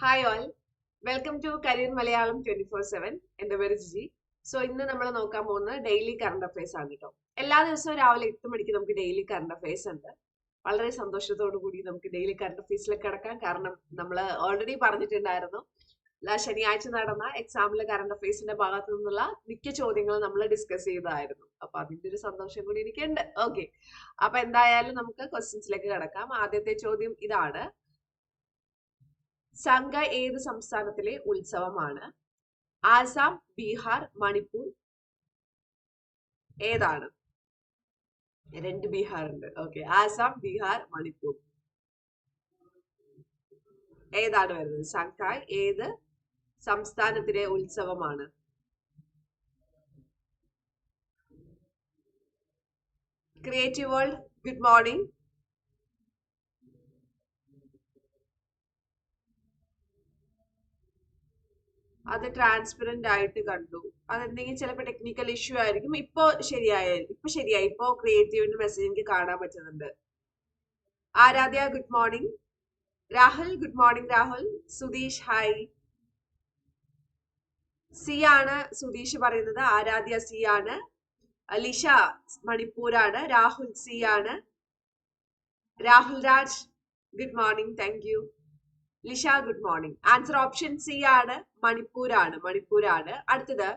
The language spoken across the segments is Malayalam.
Hi all welcome to career Malayalam twenty four seven എന്റെ പേര് ജിജി. സോ ഇന്ന് നമ്മൾ നോക്കാൻ പോകുന്നത് ഡെയിലി കറണ്ട് അഫയേഴ്സ് ആണ് കേട്ടോ എല്ലാ ദിവസവും രാവിലെ എട്ട് മണിക്ക് നമുക്ക് ഡെയിലി കറണ്ട് അഫയേഴ്സ് ഉണ്ട്. വളരെ സന്തോഷത്തോടു കൂടി നമുക്ക് ഡെയിലി കറണ്ട് അഫയേഴ്സിലേക്ക് കിടക്കാം. കാരണം നമ്മൾ ഓൾറെഡി പറഞ്ഞിട്ടുണ്ടായിരുന്നു ശനിയാഴ്ച നടന്ന എക്സാമിലെ കറണ്ട് അഫയേഴ്സിന്റെ ഭാഗത്തു നിന്നുള്ള മിക്ക ചോദ്യങ്ങളും നമ്മൾ ഡിസ്കസ് ചെയ്തായിരുന്നു അപ്പൊ അതിന്റെ ഒരു സന്തോഷം കൂടി എനിക്കുണ്ട്. ഓക്കെ അപ്പൊ എന്തായാലും നമുക്ക് ക്വസ്റ്റ്യൻസിലേക്ക് കിടക്കാം. ആദ്യത്തെ ചോദ്യം ഇതാണ്. സംഘ ഏത് സംസ്ഥാനത്തിലെ ഉത്സവമാണ്? ആസാം ബീഹാർ മണിപ്പൂർ ഏതാണ്? രണ്ട് ബീഹാർ ഉണ്ട് ഓക്കെ. ആസാം ബീഹാർ മണിപ്പൂർ. ഏതാണ് വരുന്നത്? സംഘായ് ഏത് സംസ്ഥാനത്തിലെ ഉത്സവമാണ്? Creative world good morning. അത് ട്രാൻസ്പെറന്റ് ആയിട്ട് കണ്ടു. അതെന്തെങ്കിലും ചിലപ്പോൾ ടെക്നിക്കൽ ഇഷ്യൂ ആയിരിക്കും. ഇപ്പോ ശരിയായ ഇപ്പൊ ശരിയായി. ഇപ്പോ ക്രിയേറ്റീവിന്റെ മെസ്സേജ് എനിക്ക് കാണാൻ പറ്റുന്നുണ്ട്. Aradhya good morning Rahul good morning Rahul. Sudheesh hi C ആണ് സുധീഷ് പറയുന്നത്. ആരാധ്യ സി ആണ്. ലിഷ മണിപ്പൂരാണ്. രാഹുൽ സി ആണ്. Rahul Raj good morning thank you Lisha good morning answer option C ആണ് മണിപ്പൂരാണ് മണിപ്പൂരാണ് അടുത്തത്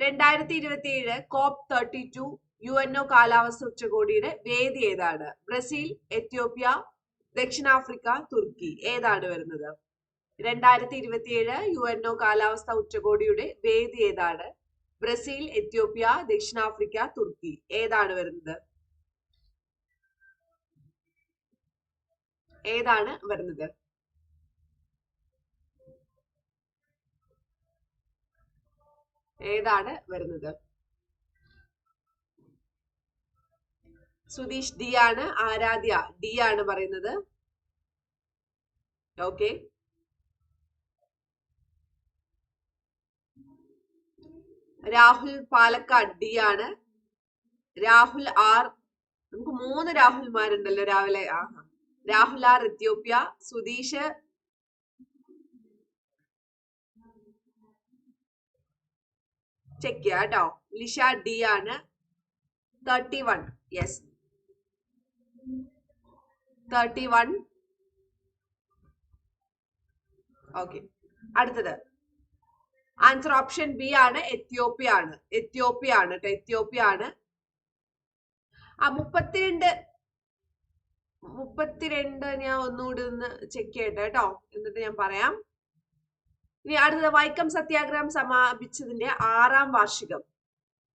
രണ്ടായിരത്തി ഇരുപത്തി ഏഴ് COP thirty two U N O കാലാവസ്ഥ ഉച്ചകോടിയുടെ വേദി ഏതാണ്? ബ്രസീൽ എത്യോപ്യ ദക്ഷിണാഫ്രിക്ക തുർക്കി. ഏതാണ് വരുന്നത്? രണ്ടായിരത്തി ഇരുപത്തി ഏഴ് യു എൻ ഒ കാലാവസ്ഥ ഉച്ചകോടിയുടെ വേദി ഏതാണ്? ബ്രസീൽ എത്യോപ്യ ദക്ഷിണാഫ്രിക്ക തുർക്കി. ഏതാണ് വരുന്നത്? ഏതാണ് വരുന്നത്? ഏതാണ് വരുന്നത്? സുധീഷ് ഡി ആണ് ആരാധ്യ ഡി ആണ് പറയുന്നത്. ഓക്കെ രാഹുൽ പാലക്കാട് ഡി ആണ്. രാഹുൽ ആർ നമുക്ക് മൂന്ന് രാഹുൽമാരുണ്ടല്ലോ രാവിലെ. ആ Rahul R Ethiopia Sudheesh check ചെയ്യാം കേട്ടോ. ലിഷ ഡി ആണ് thirty one yes thirty one okay അടുത്തത്. ആൻസർ ഓപ്ഷൻ ബി ആണ് എത്യോപ്യ ആണ്. എത്യോപ്യ ആണ് കേട്ടോ എത്യോപ്യ ആണ്. ആ മുപ്പത്തിരണ്ട് മുപ്പത്തിരണ്ട് ഞാൻ ഒന്നുകൂടി ഒന്ന് ചെക്ക് ചെയ്യട്ടെ കേട്ടോ. എന്നിട്ട് ഞാൻ പറയാം. ഇനി അടുത്തത് വൈക്കം സത്യാഗ്രഹം സമാപിച്ചതിന്റെ ആറാം വാർഷികം.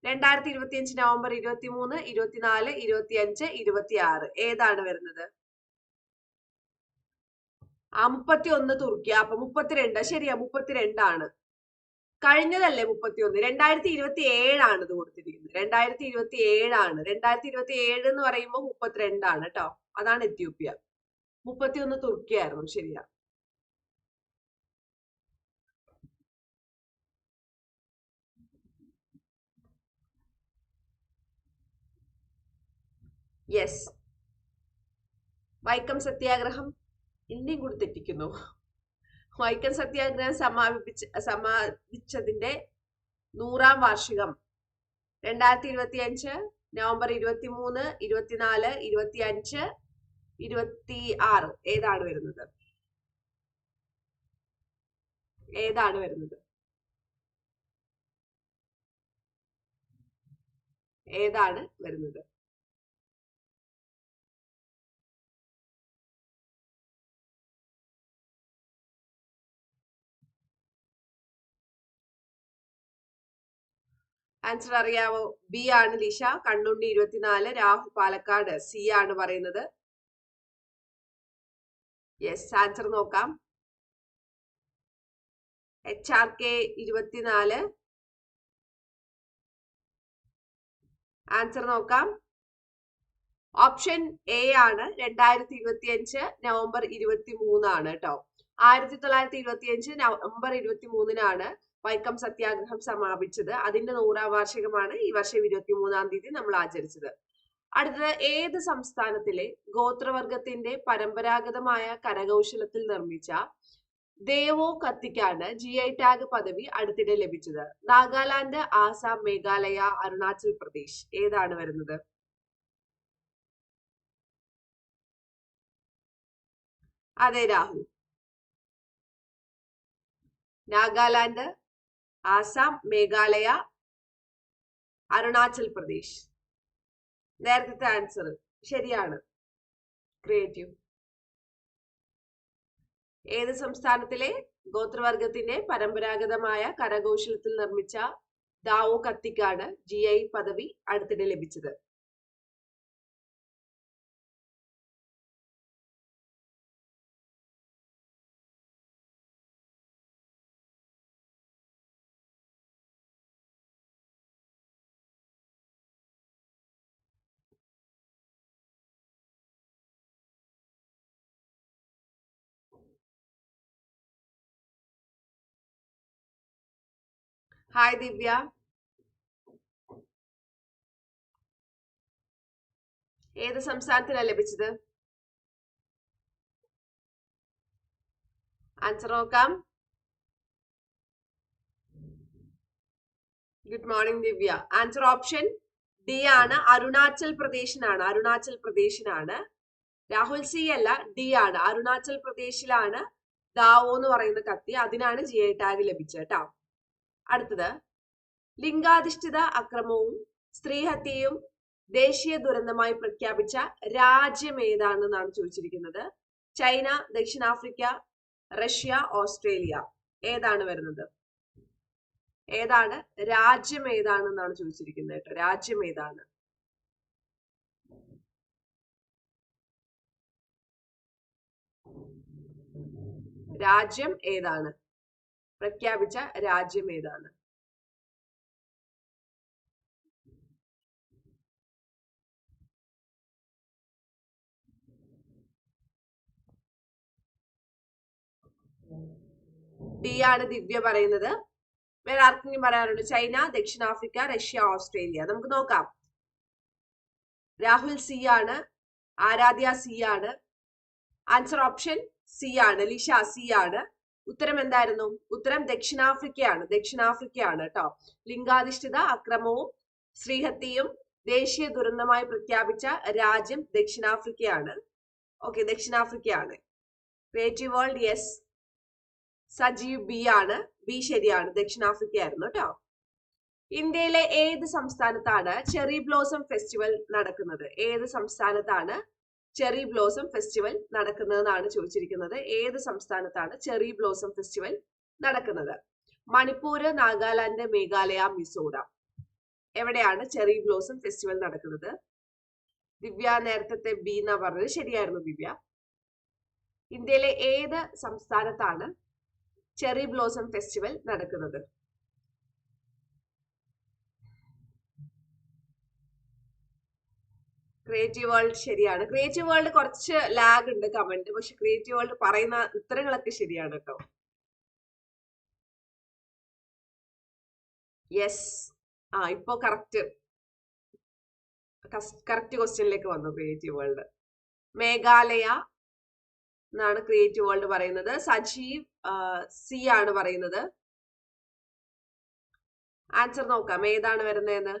രണ്ടായിരത്തി ഇരുപത്തി അഞ്ച് നവംബർ ഇരുപത്തി മൂന്ന് ഇരുപത്തിനാല് ഇരുപത്തി അഞ്ച് ഇരുപത്തി ആറ് ഏതാണ് വരുന്നത്? ആ മുപ്പത്തി ഒന്ന് തുർക്കി. അപ്പൊ മുപ്പത്തിരണ്ട്. ശരിയാ മുപ്പത്തിരണ്ടാണ്. കഴിഞ്ഞതല്ലേ മുപ്പത്തി ഒന്ന് രണ്ടായിരത്തി ഇരുപത്തി ഏഴാണ് ഇത് കൊടുത്തിരിക്കുന്നത്. രണ്ടായിരത്തി ഇരുപത്തി ഏഴാണ് രണ്ടായിരത്തി ഇരുപത്തി ഏഴ് എന്ന് പറയുമ്പോൾ മുപ്പത്തിരണ്ടാണ് കേട്ടോ. അതാണ് എത്യോപ്യ. മുപ്പത്തി ഒന്ന് തുർക്കിയായിരുന്നു. ശരിയാ. യെസ് വൈക്കം സത്യാഗ്രഹം ഇന്ത്യയും കൂടി തെറ്റിക്കുന്നു. വൈക്കം സത്യാഗ്രഹം സമാപിപ്പിച്ച സമാപിച്ചതിന്റെ നൂറാം വാർഷികം. രണ്ടായിരത്തി ഇരുപത്തി അഞ്ച് നവംബർ ഇരുപത്തി മൂന്ന് ഇരുപത്തിനാല് ഇരുപത്തി അഞ്ച് ഇരുപത്തി ആറ് ഏതാണ് വരുന്നത്? ഏതാണ് വരുന്നത്? ഏതാണ് വരുന്നത്? ആൻസർ അറിയാമോ ബി ആണ് ലിഷ കണ്ണുണ്ണി ഇരുപത്തിനാല് രാഹു പാലക്കാട് സി ആണ് പറയുന്നത്. യെസ് ആൻസർ നോക്കാം. എച്ച് ആർ കെ ഇരുപത്തിനാല്. ആൻസർ നോക്കാം. ഓപ്ഷൻ എ ആണ് രണ്ടായിരത്തി ഇരുപത്തി അഞ്ച് നവംബർ ഇരുപത്തി മൂന്നാണ് കേട്ടോ. ആയിരത്തി തൊള്ളായിരത്തി ഇരുപത്തി അഞ്ച് നവംബർ ഇരുപത്തി മൂന്നിനാണ് വൈക്കം സത്യാഗ്രഹം സമാപിച്ചത്. അതിന്റെ നൂറാം വാർഷികമാണ് ഈ വർഷം ഇരുപത്തി മൂന്നാം തീയതി നമ്മൾ ആചരിച്ചത്. അടുത്തത് ഏത് സംസ്ഥാനത്തിലെ ഗോത്രവർഗത്തിന്റെ പരമ്പരാഗതമായ കരകൗശലത്തിൽ നിർമ്മിച്ച ദേവോ കത്തിക്കാണ് ജി ഐ ടാഗ് പദവി അടുത്തിടെ ലഭിച്ചത്. നാഗാലാൻഡ് ആസാം മേഘാലയ അരുണാചൽ പ്രദേശ് ഏതാണ് വരുന്നത്? അതെ രാഹുൽ. നാഗാലാൻഡ് ആസാം മേഘാലയ അരുണാചൽ പ്രദേശ്. നേരത്തെ ആൻസർ ശരിയാണ്. ക്രിയേറ്റീവ് ഏത് സംസ്ഥാനത്തിലെ ഗോത്രവർഗത്തിന്റെ പരമ്പരാഗതമായ കരകൗശലത്തിൽ നിർമ്മിച്ച ദാവോ കത്തിക്കാണ് ജി ഐ പദവി അടുത്തിടെ ലഭിച്ചത്? ഹായ് ദിവ്യ ഏത് സംസ്ഥാനത്തിനാണ് ലഭിച്ചത്? ആൻസർ നോക്കാം. Good morning Divya answer option D ആണ്. അരുണാചൽ പ്രദേശിനാണ്. അരുണാചൽ പ്രദേശിനാണ്. രാഹുൽ സി അല്ല ഡി ആണ്. അരുണാചൽ പ്രദേശിലാണ് ദാവോ എന്ന് പറയുന്ന കത്തി. അതിനാണ് ജി ടാഗ് ലഭിച്ചത് കേട്ടോ. അടുത്തത് ലിംഗാധിഷ്ഠിത അക്രമവും സ്ത്രീഹത്യയും ദേശീയ ദുരന്തമായി പ്രഖ്യാപിച്ച രാജ്യം ഏതാണെന്നാണ് ചോദിച്ചിരിക്കുന്നത്. ചൈന ദക്ഷിണാഫ്രിക്ക റഷ്യ ഓസ്ട്രേലിയ ഏതാണ് വരുന്നത്? ഏതാണ്? രാജ്യം ഏതാണെന്നാണ് ചോദിച്ചിരിക്കുന്നത് കേട്ടോ. രാജ്യം ഏതാണ്? രാജ്യം ഏതാണ്? പ്രഖ്യാപിച്ച രാജ്യം ഏതാണ്? ഡി ആണ് ദിവ്യ പറയുന്നത്. വേറെ ആർക്കെങ്കിലും പറയാറുണ്ട് ചൈന ദക്ഷിണാഫ്രിക്ക റഷ്യ ഓസ്ട്രേലിയ. നമുക്ക് നോക്കാം. രാഹുൽ സി ആണ്. ആരാധ്യ സി ആണ്. ആൻസർ ഓപ്ഷൻ സി ആണ്. ലിഷ സി ആണ്. ഉത്തരം എന്തായിരുന്നു? ഉത്തരം ദക്ഷിണാഫ്രിക്കയാണ്. ദക്ഷിണാഫ്രിക്കയാണ് കേട്ടോ ലിംഗാധിഷ്ഠിത അക്രമവും ശ്രീഹത്യയും ദേശീയ ദുരന്തമായി പ്രഖ്യാപിച്ച രാജ്യം ദക്ഷിണാഫ്രിക്കയാണ്. Okay ദക്ഷിണാഫ്രിക്കയാണ്. Creative world yes Sajeev B ആണ്. ബി ശരിയാണ്. ദക്ഷിണാഫ്രിക്ക ആയിരുന്നു കേട്ടോ ഇന്ത്യയിലെ ഏത് സംസ്ഥാനത്താണ് ചെറി ബ്ലോസം ഫെസ്റ്റിവൽ നടക്കുന്നത്? ഏത് സംസ്ഥാനത്താണ്? ചെറി ബ്ലോസം ഫെസ്റ്റിവൽ നടക്കുന്നതെന്നാണ് ചോദിച്ചിരിക്കുന്നത്. ഏത് സംസ്ഥാനത്താണ് ചെറി ബ്ലോസം ഫെസ്റ്റിവൽ നടക്കുന്നത്? മണിപ്പൂര് നാഗാലാൻഡ് മേഘാലയ മിസോറാം. എവിടെയാണ് ചെറി ബ്ലോസം ഫെസ്റ്റിവൽ നടക്കുന്നത്? ദിവ്യ നേരത്തെ ബി എന്ന പറഞ്ഞത്. ശരിയായിരുന്നു ദിവ്യ. ഇന്ത്യയിലെ ഏത് സംസ്ഥാനത്താണ് ചെറി ബ്ലോസം ഫെസ്റ്റിവൽ നടക്കുന്നത്? ക്രിയേറ്റീവ് വേൾഡ് ശരിയാണ്. ക്രിയേറ്റീവ് വേൾഡ് കുറച്ച് ലാഗ് ഉണ്ട് കമന്റ് പക്ഷെ ക്രിയേറ്റീവ് വേൾഡ് പറയുന്ന ഉത്തരങ്ങളൊക്കെ ശരിയാണ് കേട്ടോ. യെസ് ആ ഇപ്പോ കറക്റ്റ് കറക്റ്റ് ക്വസ്റ്റ്യനിലേക്ക് വന്നു ക്രിയേറ്റീവ് വേൾഡ് മേഘാലയ എന്നാണ് ക്രിയേറ്റീവ് വേൾഡ് പറയുന്നത്. സജീവ് സി ആണ് പറയുന്നത്. ആൻസർ നോക്കാം. ഏതാണ് വരുന്നതെന്ന്?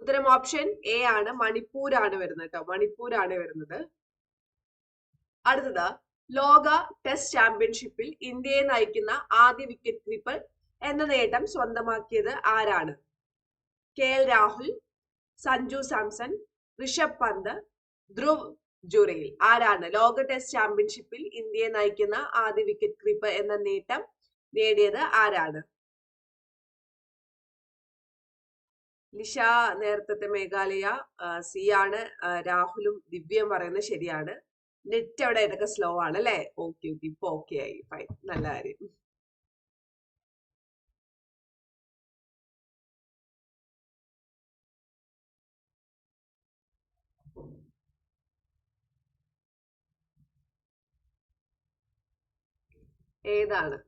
ഉത്തരം ഓപ്ഷൻ എ ആണ്. മണിപ്പൂർ ആണ് വരുന്നത് കേട്ടോ. മണിപ്പൂരാണ് വരുന്നത്. അടുത്തത് ലോക ടെസ്റ്റ് ചാമ്പ്യൻഷിപ്പിൽ ഇന്ത്യയെ നയിക്കുന്ന ആദ്യ വിക്കറ്റ് കീപ്പർ എന്ന നേട്ടം സ്വന്തമാക്കിയത് ആരാണ്? K L Rahul Sanju Samson Rishabh Pant Dhruv Jurel. ആരാണ്? ലോക ടെസ്റ്റ് ചാമ്പ്യൻഷിപ്പിൽ ഇന്ത്യയെ നയിക്കുന്ന ആദ്യ വിക്കറ്റ് കീപ്പർ എന്ന നേട്ടം നേടിയത് ആരാണ്? ലിഷ നേരത്തെ മേഘാലയ സി ആണ് രാഹുലും ദിവ്യയും പറയുന്നത് ശരിയാണ്. നെറ്റ് അവിടെ ഇതൊക്കെ സ്ലോ ആണ് അല്ലെ? ഓക്കെ ഓക്കെ ഇപ്പൊ ഓക്കെ ആയി. ഫൈൻ നല്ല കാര്യം. ഏതാണ്?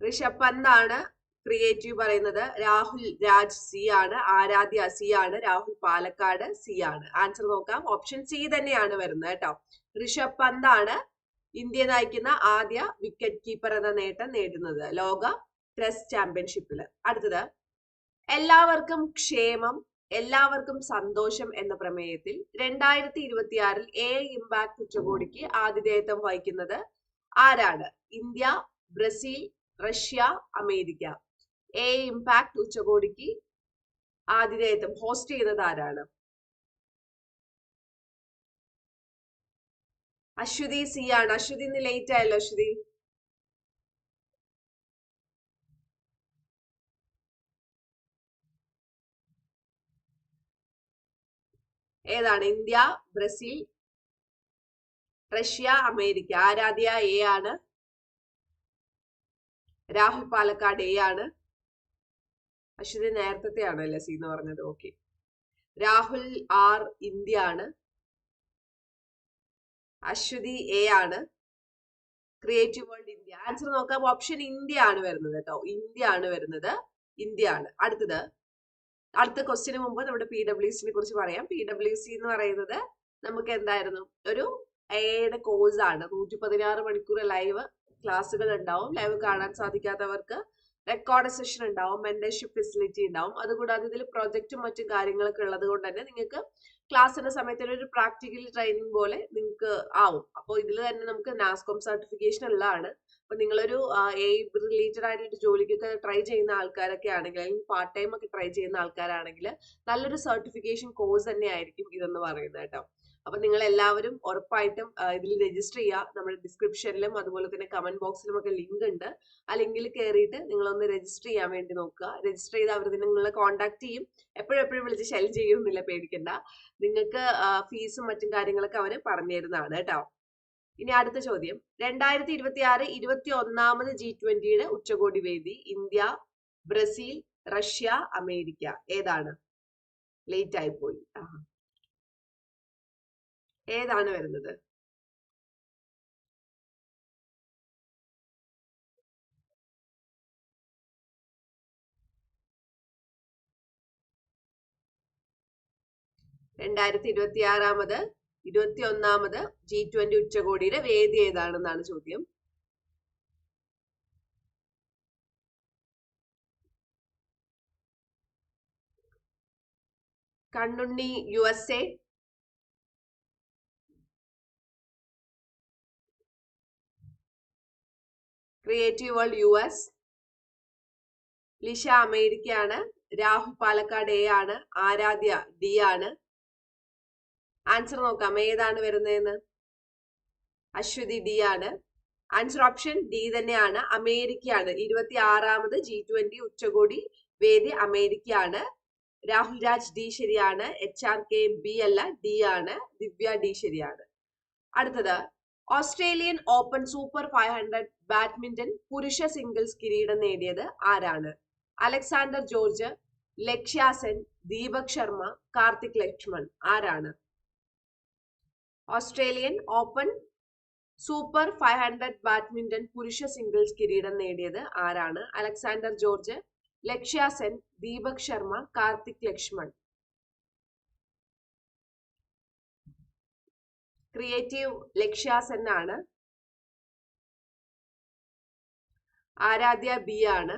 ഋഷഭ് പന്താണ്. ക്രിയേറ്റീവ് പറയുന്നത് രാഹുൽ രാജ് സി ആണ് ആരാധ്യ സി ആണ് രാഹുൽ പാലക്കാട് സി ആണ്. ആൻസർ നോക്കാം. ഓപ്ഷൻ സി തന്നെയാണ് വരുന്നത് കേട്ടോ. ഋഷഭ് പന്ത് ആണ് ഇന്ത്യ നയിക്കുന്ന ആദ്യ വിക്കറ്റ് കീപ്പർ എന്ന നേട്ടം നേടുന്നത്. ലോക ടെസ്റ്റ് ചാമ്പ്യൻഷിപ്പിൽ അടുത്തത് എല്ലാവർക്കും ക്ഷേമം എല്ലാവർക്കും സന്തോഷം എന്ന പ്രമേയത്തിൽ രണ്ടായിരത്തി ഇരുപത്തിയാറിൽ എ ഇമ്പാക്ട് ഉച്ചകോടിക്ക് ആതിഥേയത്വം വഹിക്കുന്നത് ആരാണ്? India Brazil Russia America. A impact ഉച്ചകോടിക്ക് ആതിഥേയത്വം ഹോസ്റ്റ് ചെയ്യുന്നത് ആരാണ്? അശ്വതി സി ആണ്. അശ്വതി ഇന്ന് ലേറ്റ് ആയല്ലോ അശ്വതി. ഏതാണ്? India Brazil Russia America. Aaradhya A ആണ്. രാഹുൽ പാലക്കാട് എ ആണ്. അശ്വതി നേരത്തെ ആണല്ലേ സി എന്ന് പറഞ്ഞത്? ഓക്കെ രാഹുൽ ആർ ഇന്ത്യ ആണ് അശ്വതി എ ആണ്. ക്രിയേറ്റീവ് വേൾഡ് ഇന്ത്യ ആൻസർ നോക്കാം. ഓപ്ഷൻ ഇന്ത്യ ആണ് വരുന്നത് കേട്ടോ. ഇന്ത്യ ആണ് വരുന്നത്. ഇന്ത്യ ആണ് അടുത്തത്. അടുത്ത ക്വസ്റ്റിന് മുമ്പ് നമ്മുടെ പി ഡബ്ല്യു സിനെ കുറിച്ച് പറയാം. പി ഡബ്ല്യു സി എന്ന് പറയുന്നത് നമുക്ക് എന്തായിരുന്നു? ഒരു എയുടെ കോഴ്സ് ആണ്. നൂറ്റി പതിനാറ് മണിക്കൂർ ലൈവ് ക്ലാസ്സുകൾ ഉണ്ടാവും. ലൈവ് കാണാൻ സാധിക്കാത്തവർക്ക് റെക്കോർഡ് സെഷൻ ഉണ്ടാവും മെന്റർഷിപ്പ് ഫെസിലിറ്റി ഉണ്ടാവും. അതുകൂടാതെ ഇതിൽ പ്രൊജക്റ്റും മറ്റു കാര്യങ്ങളൊക്കെ ഉള്ളത് കൊണ്ട് തന്നെ നിങ്ങൾക്ക് ക്ലാസ്സിന്റെ സമയത്ത് ഒരു പ്രാക്ടിക്കൽ ട്രെയിനിങ് പോലെ നിങ്ങൾക്ക് ആവും. അപ്പോൾ ഇതിൽ തന്നെ നമുക്ക് നാസ്കോം സർട്ടിഫിക്കേഷൻ ഉള്ളതാണ്. അപ്പൊ നിങ്ങളൊരു എ റിലേറ്റഡ് ആയിട്ട് ജോലിക്കൊക്കെ ട്രൈ ചെയ്യുന്ന ആൾക്കാരൊക്കെ ആണെങ്കിൽ അല്ലെങ്കിൽ പാർട്ട് ടൈം ഒക്കെ ട്രൈ ചെയ്യുന്ന ആൾക്കാരാണെങ്കിൽ നല്ലൊരു സർട്ടിഫിക്കേഷൻ കോഴ്സ് തന്നെ ആയിരിക്കും ഇതെന്ന് പറയുന്നത് കേട്ടോ. അപ്പൊ നിങ്ങൾ എല്ലാവരും ഉറപ്പായിട്ടും ഇതിൽ രജിസ്റ്റർ ചെയ്യുക. നമ്മുടെ ഡിസ്ക്രിപ്ഷനിലും അതുപോലെ തന്നെ കമന്റ് ബോക്സിലും ഒക്കെ ലിങ്ക് ഉണ്ട്. ആ ലിങ്കിൽ കയറിയിട്ട് നിങ്ങളൊന്ന് രജിസ്റ്റർ ചെയ്യാൻ വേണ്ടി നോക്കുക. രജിസ്റ്റർ ചെയ്ത് അവർ നിങ്ങളെ കോൺടാക്ട് ചെയ്യും. എപ്പോഴെപ്പോഴും എപ്പോഴും വിളിച്ച് ശല്യം ചെയ്യുന്നില്ല പേടിക്കണ്ട. നിങ്ങൾക്ക് ഫീസും മറ്റും കാര്യങ്ങളൊക്കെ അവർ പറഞ്ഞു തരുന്നതാണ് കേട്ടോ. ഇനി അടുത്ത ചോദ്യം. രണ്ടായിരത്തി ഇരുപത്തി ആറ് ഇരുപത്തി ഒന്നാമത് ജി ട്വന്റിയുടെ ഉച്ചകോടി വേദി ഇന്ത്യ ബ്രസീൽ റഷ്യ അമേരിക്ക ഏതാണ്? ലേറ്റ് ആയി പോയി. ഏതാണ് വരുന്നത്? രണ്ടായിരത്തി ഇരുപത്തി ആറാമത് ഇരുപത്തി ഒന്നാമത് ജി ട്വന്റി ഉച്ചകോടിയുടെ വേദി ഏതാണെന്നാണ് ചോദ്യം. Kannunni U S A creative world U S Lisha അമേരിക്കയാണ്. രാഹു പാലക്കാട് എ ആണ്. ആരാധ്യ ഡി ആണ്. ആൻസർ നോക്കാം. ഏതാണ് വരുന്നതെന്ന്? അശ്വതി ഡി ആണ്. ആൻസർ ഓപ്ഷൻ ഡി തന്നെയാണ്. അമേരിക്കയാണ്. ഇരുപത്തി ആറാമത് ജി ട്വന്റി ഉച്ചകോടി വേദി അമേരിക്കയാണ്. രാഹുൽ രാജ് ഡി ശരിയാണ്. എച്ച് ആർ കെ ബി അല്ല ഡി ആണ്. ദിവ്യ ഡി ശരിയാണ്. അടുത്തത്. Australian open super five hundred badminton പുരുഷ സിംഗിൾസ് കിരീടം നേടിയത് ആരാണ്? അലക്സാണ്ടർ ജോർജ് ലക്ഷ്യാസെൻ ദീപക് ശർമ്മ കാർത്തിക് ലക്ഷ്മൺ ആരാണ്? Australian open super five hundred badminton പുരുഷ സിംഗിൾസ് കിരീടം നേടിയത് ആരാണ്? Alexander George Lakshya Sen Deepak Sharma Karthik Lakshman. Creative ലക്ഷ്യാസ് എന്നാണ്. ആരാധ്യ ബി ആണ്.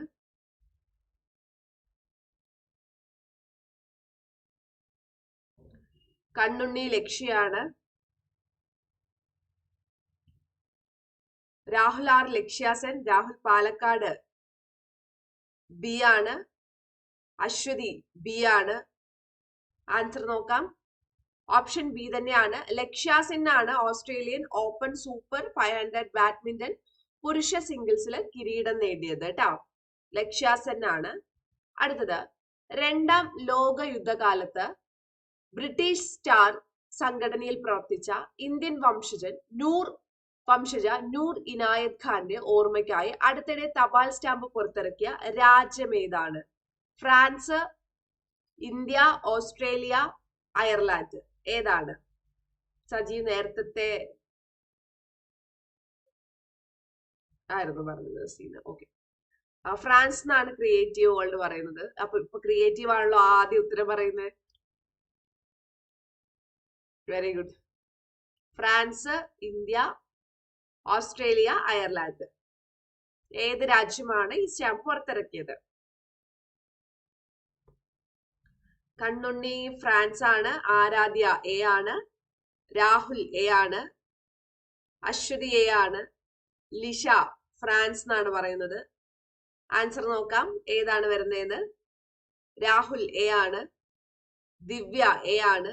കണ്ണുണ്ണി ലക്ഷ്യാണ് രാഹുൽ ആർ ലക്ഷ്യാസൻ രാഹുൽ പാലക്കാട് ബി ആണ്. അശ്വതി ബി ആണ്. ആൻസർ നോക്കാം. ഓപ്ഷൻ ബി തന്നെയാണ്. ലക്ഷ്യാസെൻ ആണ് Australian open super five hundred badminton പുരുഷ സിംഗിൾസിൽ കിരീടം നേടിയത് കേട്ടോ ലക്ഷ്യാസെൻ ആണ്. അടുത്തത് രണ്ടാം ലോക യുദ്ധകാലത്ത് ബ്രിട്ടീഷ് സ്റ്റാർ സംഘടനയിൽ പ്രവർത്തിച്ച ഇന്ത്യൻ വംശജൻ നൂർ വംശജ നൂർ ഇനായത് ഖാന്റെ ഓർമ്മയ്ക്കായി അടുത്തിടെ തപാൽ സ്റ്റാമ്പ് പുറത്തിറക്കിയ രാജ്യം ഏതാണ്? France India Australia Ireland. ഏതാണ്? സജീവ് നേരത്തെ ആയിരുന്നു പറഞ്ഞത് സീന. ഓക്കെ ഫ്രാൻസ് എന്നാണ് ക്രിയേറ്റീവ് വേൾഡ് പറയുന്നത്. അപ്പൊ ഇപ്പൊ ക്രിയേറ്റീവ് ആണല്ലോ ആദ്യം ഉത്തരം പറയുന്നത് very good France India Australia Ireland. ഏത് രാജ്യമാണ് ഈ സ്റ്റാമ്പ് പുറത്തിറക്കിയത്? കണ്ണുണ്ണി ഫ്രാൻസ് ആണ് ആരാധ്യ എ ആണ് രാഹുൽ എ ആണ് അശ്വതി എ ആണ് ലിഷ ഫ്രാൻസ് എന്നാണ് പറയുന്നത്. ആൻസർ നോക്കാം ഏതാണ് വരുന്നതെന്ന്? രാഹുൽ എ ആണ് ദിവ്യ എ ആണ്.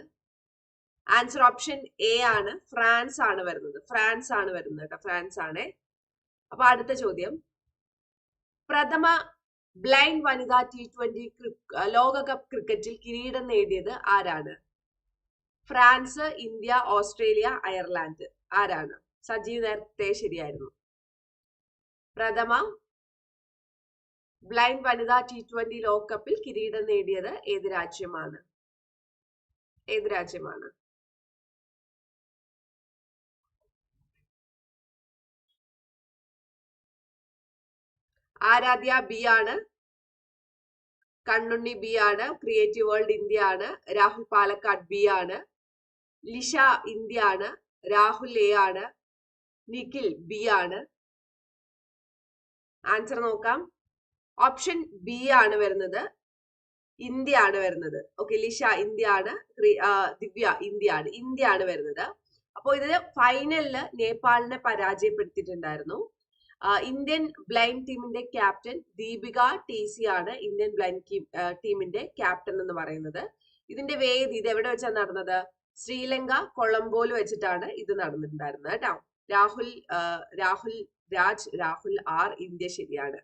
ആൻസർ ഓപ്ഷൻ എ ആണ് ഫ്രാൻസ് ആണ് വരുന്നത്. ഫ്രാൻസ് ആണ് വരുന്നത് കേട്ടോ ഫ്രാൻസ് ആണ്. അപ്പൊ അടുത്ത ചോദ്യം. പ്രഥമ ബ്ലൈൻഡ് വനിതാ ടി ട്വന്റി ലോകകപ്പ് ക്രിക്കറ്റിൽ കിരീടം നേടിയത് ആരാണ്? France India Australia Ireland. ആരാണ്? സജീവ് നേരത്തെ ശരിയായിരുന്നു. പ്രഥമ ബ്ലൈൻഡ് വനിതാ ടി ട്വന്റി ലോകകപ്പിൽ കിരീടം നേടിയത് ഏത് രാജ്യമാണ്? ഏത് രാജ്യമാണ്? ആരാധ്യ ബി ആണ്. കണ്ണുണ്ണി ബി ആണ് ക്രിയേറ്റീവ് വേൾഡ് ഇന്ത്യ ആണ് രാഹുൽ പാലക്കാട് ബി ആണ് ലിഷ ഇന്ത്യ ആണ് രാഹുൽ എ ആണ് നിഖിൽ ബി ആണ്. ആൻസർ നോക്കാം. ഓപ്ഷൻ ബി ആണ് വരുന്നത്. ഇന്ത്യ ആണ് വരുന്നത്. ഓക്കെ ലിഷ ഇന്ത്യ ആണ് ദിവ്യ ഇന്ത്യ ആണ്. ഇന്ത്യ ആണ് വരുന്നത്. അപ്പോൾ ഇതിന് ഫൈനലിൽ നേപ്പാളിനെ പരാജയപ്പെടുത്തിയിട്ടുണ്ടായിരുന്നു. ഇന്ത്യൻ ബ്ലൈൻഡ് ടീമിന്റെ ക്യാപ്റ്റൻ ദീപിക ടി സി ആണ് ഇന്ത്യൻ ബ്ലൈൻഡ് ടീമിന്റെ ക്യാപ്റ്റൻ എന്ന് പറയുന്നത്. ഇതിന്റെ വേദി ഇത് എവിടെ വെച്ചാണ് നടന്നത്? ശ്രീലങ്ക കൊളംബോയിൽ വെച്ചിട്ടാണ് ഇത് നടന്നിട്ടുണ്ടായിരുന്നത് കേട്ടോ. രാഹുൽ രാഹുൽ രാജ് രാഹുൽ ആർ ഇന്ത്യ ശരിയാണ്.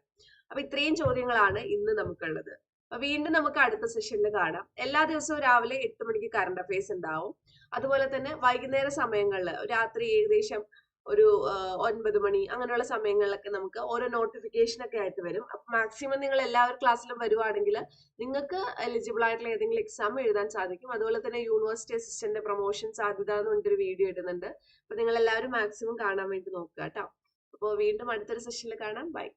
അപ്പൊ ഇത്രയും ചോദ്യങ്ങളാണ് ഇന്ന് നമുക്കുള്ളത്. അപ്പൊ വീണ്ടും നമുക്ക് അടുത്ത സെഷനിൽ കാണാം. എല്ലാ ദിവസവും രാവിലെ എട്ട് മണിക്ക് കറണ്ട് അഫയേഴ്സ് ഉണ്ടാവും. അതുപോലെ തന്നെ വൈകുന്നേര സമയങ്ങളിൽ രാത്രി ഏകദേശം ഒരു ഒൻപത് മണി അങ്ങനെയുള്ള സമയങ്ങളിലൊക്കെ നമുക്ക് ഓരോ നോട്ടിഫിക്കേഷൻ ഒക്കെ ആയിട്ട് വരും. അപ്പൊ മാക്സിമം നിങ്ങൾ എല്ലാവരും ക്ലാസ്സിലും വരുവാണെങ്കിൽ നിങ്ങൾക്ക് എലിജിബിൾ ആയിട്ടുള്ള ഏതെങ്കിലും എക്സാം എഴുതാൻ സാധിക്കും. അതുപോലെ തന്നെ യൂണിവേഴ്സിറ്റി അസിസ്റ്റന്റ് പ്രൊമോഷൻ സാധ്യത എന്ന് പറഞ്ഞൊരു വീഡിയോ ഇടുന്നുണ്ട്. അപ്പൊ നിങ്ങൾ എല്ലാവരും മാക്സിമം കാണാൻ വേണ്ടി നോക്കുക കേട്ടോ. അപ്പോൾ വീണ്ടും അടുത്തൊരു സെഷനിൽ കാണാം. ബൈ